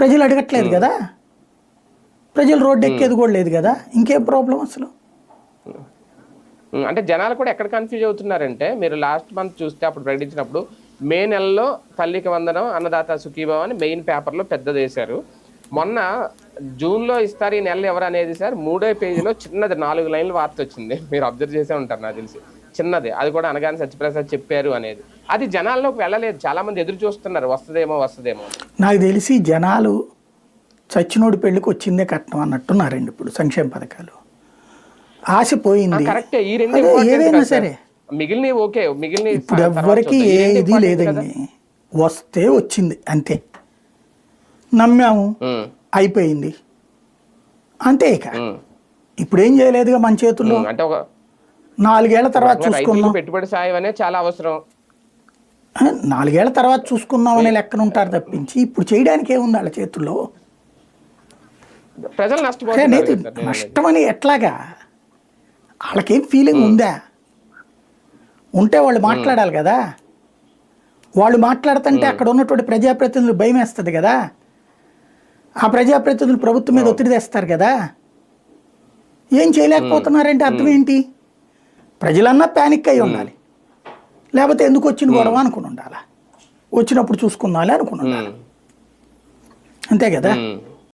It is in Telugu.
ప్రజలు అడగట్లేదు కదా? ప్రజలు రోడ్డు ఎక్కేది కూడా లేదు కదా? ఇంకేం ప్రాబ్లం అసలు? అంటే జనాలు కూడా ఎక్కడ కన్ఫ్యూజ్ అవుతున్నారంటే మీరు లాస్ట్ మంత్ చూస్తే అప్పుడు ప్రకటించినప్పుడు మే నెలలో తల్లికి వందనం అన్నదాత సుఖీభావం అని మెయిన్ పేపర్లో పెద్దది వేశారు. మొన్న జూన్లో ఇస్తారు ఈ నెల ఎవరు అనేది సార్ మూడో పేజీలో చిన్నది నాలుగు లైన్ల వార్త వచ్చింది. మీరు అబ్జర్వ్ చేసే ఉంటారు నాకు తెలిసి. చిన్నది. అది కూడా అనగానే సత్యప్రసాద్ చెప్పారు అనేది. అది జనాల్లోకి వెళ్ళలేదు. చాలా మంది ఎదురు చూస్తున్నారు. వస్తుందేమో వస్తుందేమో. నాకు తెలిసి జనాలు చచ్చినోడి పెళ్ళికి వచ్చిందే కట్నం అన్నట్టున్నారండి ఇప్పుడు సంక్షేమ పథకాలు. ఆశ పోయింది. ఏదైనా సార్. మిగిలినవి ఓకే. మిగిలిన ఇప్పుడు ఎవ్వరికి ఏ ఇది లేదండి. వస్తే వచ్చింది. అంతే. నమ్మాము. అయిపోయింది. అంతే ఇక. ఇప్పుడు ఏం చేయలేదుగా మన చేతుల్లో. అంటే ఒక నాలుగేళ్ళ తర్వాత రైతులకు పెట్టుబడి సాయం అనేది చాలా అవసరం. నాలుగేళ్ళ తర్వాత చూసుకుందాం అనే లెక్కన ఉంటారు తప్పించి ఇప్పుడు చేయడానికి ఏముంది వాళ్ళ చేతుల్లో? ప్రజలు నష్టపోతున్నారు. నష్టం అని ఎట్లాగా? వాళ్ళకేం ఫీలింగ్ ఉందా? ఉంటే వాళ్ళు మాట్లాడాలి కదా. వాళ్ళు మాట్లాడుతుంటే అక్కడ ఉన్నటువంటి ప్రజాప్రతినిధులు భయం వేస్తుంది కదా. ఆ ప్రజాప్రతినిధులు ప్రభుత్వం మీద ఒత్తిడి తెస్తారు కదా. ఏం చేయలేకపోతున్నారంటే అర్థం ఏంటి? ప్రజలన్నా ప్యానిక్ అయి ఉండాలి. లేకపోతే ఎందుకు వచ్చిన గొడవ అనుకుని ఉండాలా వచ్చినప్పుడు చూసుకుందాలి అనుకుని ఉండాలి. అంతే కదా.